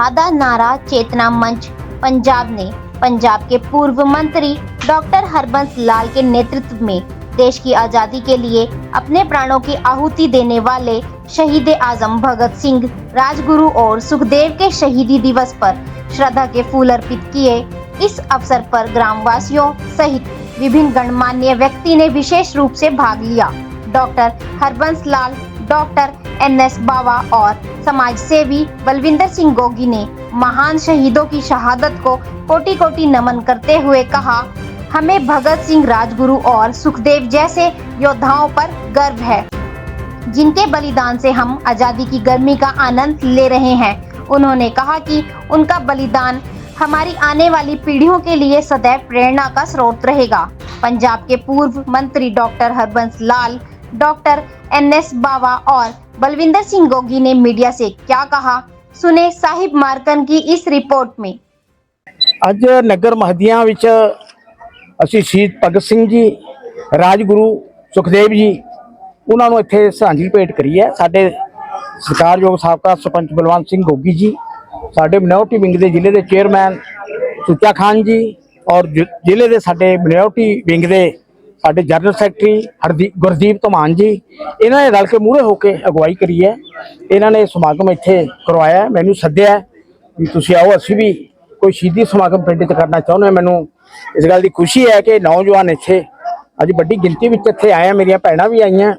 हादा नारा चेतना मंच पंजाब ने। पंजाब के पूर्व मंत्री डॉक्टर हरबंस लाल के नेतृत्व में देश की आज़ादी के लिए अपने प्राणों की आहुति देने वाले शहीद आज़म भगत सिंह, राजगुरु और सुखदेव के शहीदी दिवस पर श्रद्धा के फूल अर्पित किए। इस अवसर पर ग्रामवासियों सहित विभिन्न गणमान्य व्यक्ति ने विशेष रूप से भाग लिया। Doctor Harbans Lal, doctor N S Bawa और समाज सेवी बलविंदर सिंह गोगी ने महान शहीदों की शहादत को कोटि कोटि नमन करते हुए कहा, हमें भगत सिंह राजगुरु और सुखदेव जैसे योद्धाओं पर गर्व है। जिनके बलिदान से हम आज़ादी की गर्मी का आनंद ले रहे हैं। उन्होंने कहा कि उनका बलिदान हमारी आने वाली पीढ़ियों के लिए सदैव प्रेरणा का स्रोत रहेगा। पंजाब के पूर्व मंत्री doctor Harbans Lal doctor N S Bawa और बलविंदर सिंह गोगी ने मीडिया से क्या कहा सुने साहिब मार्कन की इस रिपोर्ट में ਅੱਜ ਨਗਰ ਮਹੱਦੀਆਂ ਵਿੱਚ ਅਸੀਂ ਸ਼ਹੀਦ ਭਗਤ ਸਿੰਘ ਜੀ ਰਾਜਗੁਰੂ ਸੁਖਦੇਵ ਜੀ ਉਹਨਾਂ ਨੂੰ ਇੱਥੇ ਸ਼ਰਧਾਂਜਲੀ ਭੇਟ ਕਰੀ ਹੈ ਸਾਡੇ ਸਤਿਕਾਰਯੋਗ ਸਾਬਕਾ ਸਰਪੰਚ ਬਲਵੰਤ ਸਿੰਘ ਗੋਗੀ ਜੀ ਸਾਡੇ ਮਿਨੋਰਟੀ ਵਿੰਗ ਦੇ ਜ਼ਿਲ੍ਹੇ ਦੇ ਚੇਅਰਮੈਨ ਸੁੱਚਾ ਖਾਨ ਜੀ ਔਰ ਜ਼ਿ- ਜ਼ਿਲ੍ਹੇ ਦੇ ਸਾਡੇ ਮਿਨੋਰਟੀ ਵਿੰਗ ਦੇ ਸਾਡੇ ਜਨਰਲ ਸੈਕਟਰੀ ਹਰਦੀਪ ਗੁਰਦੀਪ ਧਮਾਨ ਜੀ, ਇਹਨਾਂ ਨੇ ਰਲ ਕੇ ਮੂਹਰੇ ਹੋ ਕੇ ਅਗਵਾਈ ਕਰੀ ਹੈ। ਇਹਨਾਂ ਨੇ ਸਮਾਗਮ ਇੱਥੇ ਕਰਵਾਇਆ, ਮੈਨੂੰ ਸੱਦਿਆ ਵੀ ਤੁਸੀਂ ਆਓ, ਅਸੀਂ ਵੀ ਕੋਈ ਸ਼ਹੀਦੀ ਸਮਾਗਮ ਪਿੰਡ 'ਚ ਕਰਨਾ ਚਾਹੁੰਦੇ ਹਾਂ। ਮੈਨੂੰ ਇਸ ਗੱਲ ਦੀ ਖੁਸ਼ੀ ਹੈ ਕਿ ਨੌਜਵਾਨ ਇੱਥੇ, ਅੱਜ ਵੱਡੀ ਗਿਣਤੀ ਵਿੱਚ ਇੱਥੇ ਆਏ ਆ ਮੇਰੀਆਂ ਭੈਣਾਂ ਵੀ ਆਈਆਂ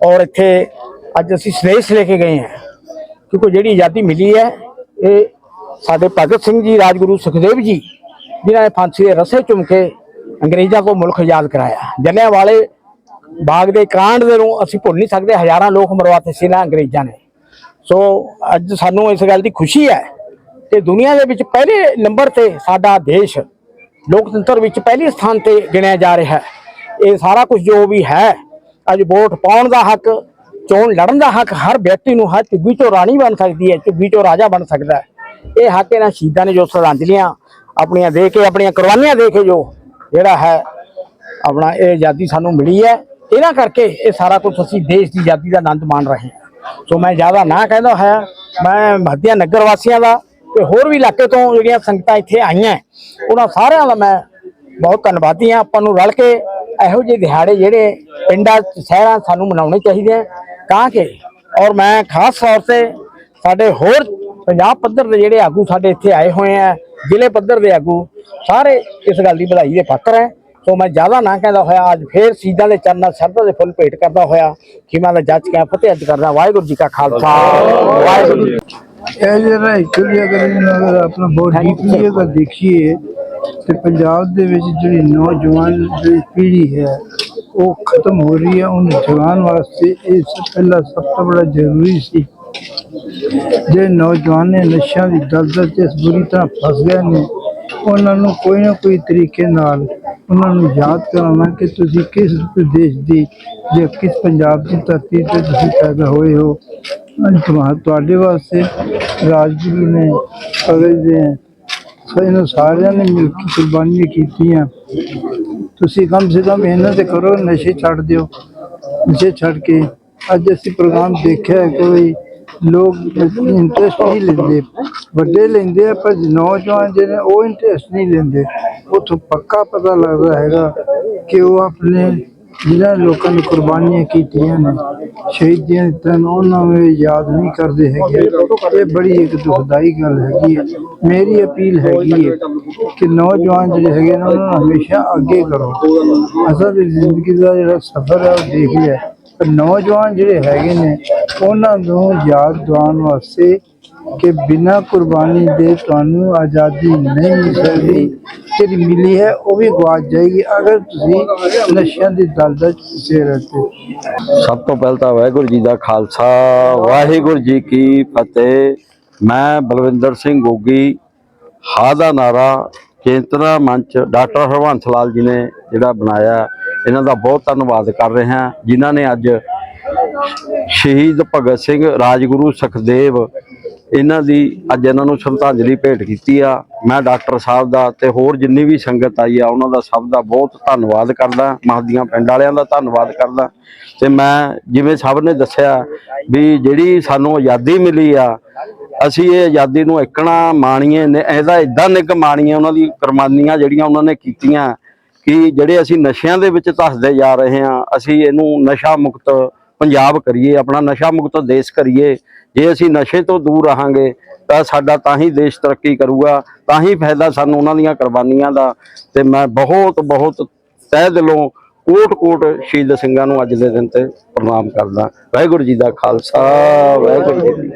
ਔਰ ਇੱਥੇ ਅੱਜ ਅਸੀਂ ਸੰਦੇਸ਼ ਲੈ ਕੇ ਗਏ ਹਾਂ ਕਿਉਂਕਿ ਜਿਹੜੀ ਆਜ਼ਾਦੀ ਮਿਲੀ ਹੈ, ਇਹ ਸਾਡੇ ਭਗਤ ਸਿੰਘ ਜੀ, ਰਾਜਗੁਰੂ ਸੁਖਦੇਵ ਜੀ, ਜਿਨ੍ਹਾਂ ਨੇ ਫਾਂਸੀ ਦੇ ਰਸੇ ਚੁੰਮ ਕੇ ਅੰਗਰੇਜ਼ਾਂ ਤੋਂ ਮੁਲਕ ਆਜ਼ਾਦ ਕਰਾਇਆ। ਜਲਿਆਂ ਵਾਲੇ ਬਾਗ ਦੇ ਕਾਂਡ ਦੇ ਨੂੰ ਅਸੀਂ ਭੁੱਲ ਨਹੀਂ ਸਕਦੇ, ਹਜ਼ਾਰਾਂ ਲੋਕ ਮਰਵਾਤੇ ਸੀ ਨਾ ਅੰਗਰੇਜ਼ਾਂ ਨੇ। ਸੋ ਅੱਜ ਸਾਨੂੰ ਇਸ ਗੱਲ ਦੀ ਖੁਸ਼ੀ ਹੈ ਕਿ ਦੁਨੀਆ ਦੇ ਵਿੱਚ ਪਹਿਲੇ ਨੰਬਰ ਤੇ ਸਾਡਾ ਦੇਸ਼ ਲੋਕਤੰਤਰ ਵਿੱਚ ਪਹਿਲੇ ਸਥਾਨ ਤੇ ਗਿਣਿਆ ਜਾ ਰਿਹਾ ਹੈ। ਇਹ ਸਾਰਾ ਕੁਝ ਜੋ ਵੀ ਹੈ, ਅੱਜ ਵੋਟ ਪਾਉਣ ਦਾ ਹੱਕ, ਚੋਣ ਲੜਨ ਦਾ ਹੱਕ, ਹਰ ਵਿਅਕਤੀ ਨੂੰ ਹਰ ਚੁੱਗੀ ਚੋਂ ਰਾਣੀ ਬਣ ਸਕਦੀ ਹੈ ਚੁੱਗੀ ਚੋਂ ਰਾਜਾ ਬਣ ਸਕਦਾ ਹੈ। ਇਹ ਹੱਕ ਇਹਨਾਂ ਸ਼ਹੀਦਾਂ ਨੇ ਜੋ ਸ਼ਰਧਾਂਜਲੀਆਂ ਆਪਣੀਆਂ ਦੇ ਕੇ, ਆਪਣੀਆਂ ਕੁਰਬਾਨੀਆਂ ਦੇ ਕੇ ਜੋ ਜਿਹੜਾ ਹੈ ਆਪਣਾ ਇਹ ਆਜ਼ਾਦੀ ਸਾਨੂੰ ਮਿਲੀ ਹੈ। ਇਹਨਾਂ ਕਰਕੇ ਇਹ ਸਾਰਾ ਕੁਝ ਅਸੀਂ ਦੇਸ਼ ਦੀ ਆਜ਼ਾਦੀ ਦਾ ਆਨੰਦ ਮਾਣ ਰਹੇ ਹਾਂ। ਸੋ ਮੈਂ ਜ਼ਿਆਦਾ ਨਾ ਕਹਿੰਦਾ ਹੋਇਆ ਮੈਂ ਮਹੱਤਿਆ ਨਗਰ ਵਾਸੀਆਂ ਦਾ ਤੇ ਹੋਰ ਵੀ ਇਲਾਕੇ ਤੋਂ ਜਿਹੜੀਆਂ ਸੰਗਤਾਂ ਇੱਥੇ ਆਈਆਂ ਉਹਨਾਂ ਸਾਰਿਆਂ ਦਾ ਮੈਂ ਬਹੁਤ ਧੰਨਵਾਦੀ ਹਾਂ। ਆਪਾਂ ਨੂੰ ਰਲ ਕੇ ਇਹੋ ਜਿਹੇ ਦਿਹਾੜੇ ਜਿਹੜੇ ਪਿੰਡਾਂ 'ਚ, ਸ਼ਹਿਰਾਂ ਸਾਨੂੰ ਮਨਾਉਣੇ ਚਾਹੀਦੇ ਆ। ਤਾਂ ਕਿ ਔਰ ਮੈਂ ਖਾਸ ਤੌਰ ਤੇ ਸਾਡੇ ਹੋਰ ਪੰਜਾਬ ਪੱਧਰ ਦੇ ਜਿਹੜੇ ਆਗੂ ਸਾਡੇ ਇੱਥੇ ਆਏ ਹੋਏ ਆ ਜ਼ਿਲ੍ਹੇ ਪੱਧਰ ਦੇ ਆਗੂ ਸਾਰੇ ਇਸ ਗੱਲ ਦੀ ਵਧਾਈ ਦੇ ਪਾਤਰ ਹੈ ਸੋ ਮੈਂ ਜ਼ਿਆਦਾ ਨਾ ਕਹਿੰਦਾ ਹੋਇਆ ਅੱਜ ਫੇਰ ਸੀਧਾਂ ਦੇ ਚਰਨਾਂ ਸ਼ਰਧਾ ਦੇ ਫੁੱਲ ਭੇਟ ਕਰਦਾ ਹੋਇਆ ਖਿਮਾ ਦਾ ਜੱਜ ਕਿਆ ਫਤਿਹ ਅੱਜ ਕਰਦਾ ਵਾਹਿਗੁਰੂ ਜੀ ਕਾ ਖਾਲਸਾ ਵਾਹਿਗੁਰੂ ਜੀ ਕੀ ਫਤਿਹ। ਇਹ ਜਿਹੜਾ ਐਕਚੁਅਲੀ ਅਗਰ ਆਪਣਾ ਬਹੁਤ ਡੀਪਲੀ ਅਗਰ ਦੇਖੀਏ ਤੇ ਪੰਜਾਬ ਦੇ ਵਿੱਚ ਜਿਹੜੀ ਨੌਜਵਾਨ ਜਿਹੜੀ ਪੀੜ੍ਹੀ ਹੈ ਉਹ ਖਤਮ ਹੋ ਰਹੀ ਹੈ ਉਹਨੂੰ ਜਗਾਉਣ ਵਾਸਤੇ ਇਹ ਸਭ ਪਹਿਲਾਂ ਸਭ ਤੋਂ ਬੜਾ ਜ਼ਰੂਰੀ ਸੀ ਜਿਹੜੇ ਨੌਜਵਾਨ ਨੇ ਨਸ਼ਿਆਂ ਦੀ ਦਲਦਲ 'ਚ ਇਸ ਬੁਰੀ ਤਰ੍ਹਾਂ ਫਸ ਗਏ ਨੇ, ਉਹਨਾਂ ਨੂੰ ਕੋਈ ਨਾ ਕੋਈ ਤਰੀਕੇ ਨਾਲ ਉਹਨਾਂ ਨੂੰ ਯਾਦ ਕਰਾਉਣਾ ਕਿ ਤੁਸੀਂ ਕਿਸ ਪ੍ਰਦੇਸ਼ ਦੀ ਜਾਂ ਕਿਸ ਪੰਜਾਬ ਦੀ ਧਰਤੀ ਤੇ ਤੁਸੀਂ ਪੈਦਾ ਹੋਏ ਹੋ। ਅੱਜ ਤੁਹਾਡੇ ਵਾਸਤੇ ਰਾਜਗੁਰੂ ਨੇ ਭਗਤ ਦੇ ਇਹਨਾਂ ਸਾਰਿਆਂ ਨੇ ਮਿਲ ਕੇ ਕੁਰਬਾਨੀਆਂ ਕੀਤੀਆਂ। ਤੁਸੀਂ ਕਮ ਸੇ ਕਮ ਇਹਨਾਂ ਤੇ ਕਰੋ, ਨਸ਼ੇ ਛੱਡ ਦਿਓ। ਨਸ਼ੇ ਛੱਡ ਕੇ ਅੱਜ ਅਸੀਂ ਪ੍ਰੋਗਰਾਮ ਦੇਖਿਆ ਕੋਈ ਲੋਕ ਇੰਟਰਸਟ ਨਹੀਂ ਲੈਂਦੇ। ਵੱਡੇ ਲੈਂਦੇ ਆ, ਪਰ ਨੌਜਵਾਨ ਜਿਹੜੇ ਉਹ ਇੰਟਰਸਟ ਨਹੀਂ ਲੈਂਦੇ। ਉਥੋਂ ਪੱਕਾ ਪਤਾ ਲੱਗਦਾ ਹੈਗਾ ਕਿ ਉਹ ਆਪਣੇ ਜਿਹਨਾਂ ਲੋਕਾਂ ਨੇ ਕੁਰਬਾਨੀਆਂ ਕੀਤੀਆਂ ਨੇ, ਸ਼ਹੀਦੀਆਂ ਦਿੱਤੀਆਂ ਉਹਨਾਂ ਨੂੰ ਯਾਦ ਨਹੀਂ ਕਰਦੇ ਹੈਗੇ। ਇਹ ਬੜੀ ਇੱਕ ਦੁਖਦਾਈ ਗੱਲ ਹੈਗੀ ਹੈ। ਮੇਰੀ ਅਪੀਲ ਹੈਗੀ ਹੈ ਕਿ ਨੌਜਵਾਨ ਜਿਹੜੇ ਹੈਗੇ ਨੇ, ਉਹਨਾਂ ਨੂੰ ਹਮੇਸ਼ਾ ਅੱਗੇ ਕਰੋ। ਅਸਲ ਵਿੱਚ ਜ਼ਿੰਦਗੀ ਦਾ ਜਿਹੜਾ ਸਫ਼ਰ ਹੈ, ਉਹ ਦੇਖ ਲਿਆ। ਨੌਜਵਾਨ ਜਿਹੜੇ ਹੈਗੇ ਨੇ, ਉਹਨਾਂ ਨੂੰ ਯਾਦ ਦਿਵਾਉਣ ਵਾਸਤੇ ਕਿ ਬਿਨਾਂ ਕੁਰਬਾਨੀ ਦੇ ਤੁਹਾਨੂੰ ਆਜ਼ਾਦੀ ਨਹੀਂ ਮਿਲ ਸਕਦੀ। ਜਿਹੜੀ ਮਿਲੀ ਹੈ, ਉਹ ਵੀ ਗਵਾਚ ਜਾਏਗੀ। ਅਗਰ ਤੁਸੀਂ ਨਸ਼ਿਆਂ ਦੀ ਦਲਦਲ 'ਚ ਰਹਤੇ। ਸਭ ਤੋਂ ਪਹਿਲਾਂ ਤਾਂ ਵਾਹਿਗੁਰੂ ਜੀ ਦਾ ਖਾਲਸਾ। ਵਾਹਿਗੁਰੂ ਜੀ ਕੀ ਫਤਿਹ। ਮੈਂ ਬਲਵਿੰਦਰ ਸਿੰਘ ਗੋਗੀ ਹਾ ਦਾ ਨਾਰਾ ਕੇਂਦਰਾ ਮੰਚ, ਡਾਕਟਰ ਹਰਵੰਸ ਲਾਲ ਜੀ ਨੇ ਜਿਹੜਾ ਬਣਾਇਆ। ਇਹਨਾਂ ਦਾ ਬਹੁਤ ਧੰਨਵਾਦ ਕਰ ਰਹੇ ਹਾਂ, ਜਿਨ੍ਹਾਂ ਨੇ ਅੱਜ ਸ਼ਹੀਦ ਭਗਤ ਸਿੰਘ ਰਾਜਗੁਰੂ ਸੁਖਦੇਵ, ਇਹਨਾਂ ਦੀ ਅੱਜ ਇਹਨਾਂ ਨੂੰ ਸ਼ਰਧਾਂਜਲੀ ਭੇਟ ਕੀਤੀ ਆ। ਮੈਂ ਡਾਕਟਰ ਸਾਹਿਬ ਦਾ ਤੇ ਹੋਰ ਜਿੰਨੀ ਵੀ ਸੰਗਤ ਆਈ ਆ, ਉਹਨਾਂ ਦਾ ਸਭ ਦਾ ਬਹੁਤ ਧੰਨਵਾਦ ਕਰਦਾ, ਮਹਦੀਆਂ ਪਿੰਡ ਵਾਲਿਆਂ ਦਾ ਧੰਨਵਾਦ ਕਰਦਾ। ਤੇ ਮੈਂ ਜਿਵੇਂ ਸਭ ਨੇ ਦੱਸਿਆ ਵੀ ਜਿਹੜੀ ਸਾਨੂੰ ਆਜ਼ਾਦੀ ਮਿਲੀ ਆ, ਅਸੀਂ ਇਹ ਆਜ਼ਾਦੀ ਨੂੰ ਇਕਣਾ ਮਾਣੀਏ ਨੇ ਇਹਦਾ ਇਦਾਂ ਨਿੱਘ ਮਾਣੀਏ, ਉਹਨਾਂ ਦੀ ਕੁਰਬਾਨੀਆਂ ਜਿਹੜੀਆਂ ਉਹਨਾਂ ਨੇ ਕੀਤੀਆਂ ਕਿ ਜਿਹੜੇ ਅਸੀਂ ਨਸ਼ਿਆਂ ਦੇ ਵਿੱਚ ਧੱਸਦੇ ਜਾ ਰਹੇ ਹਾਂ, ਅਸੀਂ ਇਹਨੂੰ ਨਸ਼ਾ ਮੁਕਤ ਪੰਜਾਬ ਕਰੀਏ, ਆਪਣਾ ਨਸ਼ਾ ਮੁਕਤ ਦੇਸ਼ ਕਰੀਏ। ਜੇ ਅਸੀਂ ਨਸ਼ੇ ਤੋਂ ਦੂਰ ਰਹਾਂਗੇ, ਤਾਂ ਸਾਡਾ ਤਾਂ ਹੀ ਦੇਸ਼ ਤਰੱਕੀ ਕਰੂਗਾ, ਤਾਂ ਹੀ ਫਾਇਦਾ ਸਾਨੂੰ ਉਹਨਾਂ ਦੀਆਂ ਕੁਰਬਾਨੀਆਂ ਦਾ। ਤੇ ਮੈਂ ਬਹੁਤ ਬਹੁਤ ਤਹਿ ਦਿਲੋਂ ਕੋਟ ਕੋਟ ਸ਼ਹੀਦ ਸਿੰਘਾਂ ਨੂੰ ਅੱਜ ਦੇ ਦਿਨ ਤੇ ਪ੍ਰਣਾਮ ਕਰਦਾ। ਵਾਹਿਗੁਰੂ ਜੀ ਦਾ ਖਾਲਸਾ, ਵਾਹਿਗੁਰੂ ਜੀ